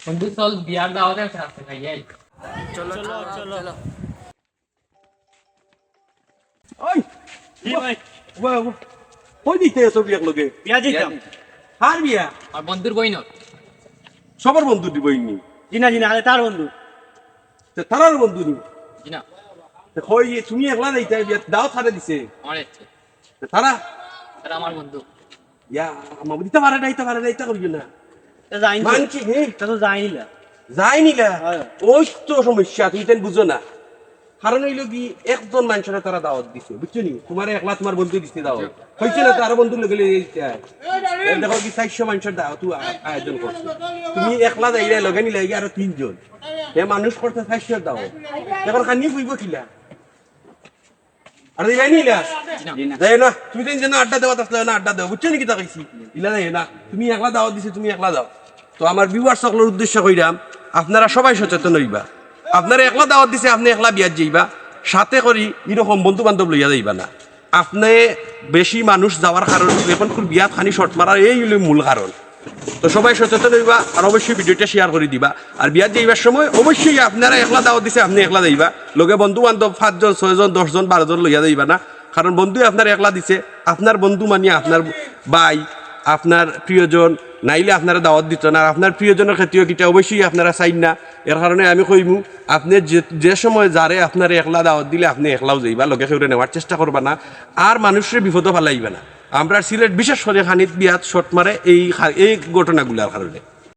বন্ধু চল বিয়ার দাওয়াতে আছে চলো চলো চলো ওই জি ভাই ওয়া ওয়া দিতে লগে বিয়া যেতাম হার বিয়া আর বন্ধুর বই নট সবার বন্ধু দিব ইনি জিনা জিনা আরে তার বন্ধু তে তারার বন্ধু নি জি না তে কই তুমি একলা যাইতে বিয়া দাও ছাড়ে দিছে আমার তে তারা তারা আমার বন্ধু ইয়া আমা দিতে পারে না দিতে পারে না এটা করিও না যাইনি মানছি হে তা তো যাইনি না যাই নিলা। ওই তো সমস্যা তুমি তেন বুঝো না কারণ হইল কি একজন মানুষের তারা দাওয়াত দিছে বুঝছ নি তোমার একলা তোমার বন্ধু দিছে দাওয়াত হয়েছে না তার বন্ধু লগে লগে যাইতে দেখো কি চারশো মানুষের দাওয়াত আ- আয়োজন করছে তুমি একলা যাইলে লগে নিলে গিয়ে আরও তিনজন এ মানুষ করতে চারশো দাওয়াত এখন খানি ফুইব কিলা আর দিলাই নিলা না তুমি তিন জন আড্ডা দেওয়া আসলে না আড্ডা দেও বুঝছ নি কিতা কইছি ইলা না তুমি একলা দাওয়াত দিছে তুমি একলা দাও। তো আমার বিবার সকলের উদ্দেশ্য কইরাম আপনারা সবাই সচেতন হইবা। আপনারা একলা দাওয়াত দিছে আপনি একলা বিয়াত যাইবা। সাথে করি এরকম বন্ধু বান্ধব লইয়া যাইবা না। আপনি বেশি মানুষ যাওয়ার কারণ এখন খুব বিয়াত খানি শর্ট মারার এই হইল মূল কারণ। তো সবাই সচেতন হইবা আর অবশ্যই ভিডিওটা শেয়ার করে দিবা। আর বিয়াত যাইবার সময় অবশ্যই আপনারা একলা দাওয়াত দিছে আপনি একলা যাইবা। লগে বন্ধু বান্ধব পাঁচজন ছয়জন দশজন বারোজন লইয়া যাইবা না। কারণ বন্ধু আপনার একলা দিছে। আপনার বন্ধু মানিয়া আপনার ভাই, আপনার প্রিয়জন, নাইলে আপনারা দাওয়াত দিত না। আর আপনার প্রিয়জনের ক্ষেত্রেও কিটা অবশ্যই আপনারা চাইন না। এর কারণে আমি কইমু, আপনি যে যে সময় যারে আপনার একলা দাওয়াত দিলে আপনি একলাও যাইবা, লগে সেউরে নেওয়ার চেষ্টা করবা না। আর মানুষের বিপদও ফালাইবা না। আমরা সিলেট বিশেষ করে খানিত বিয়াত শট মারে এই এই ঘটনাগুলার কারণে।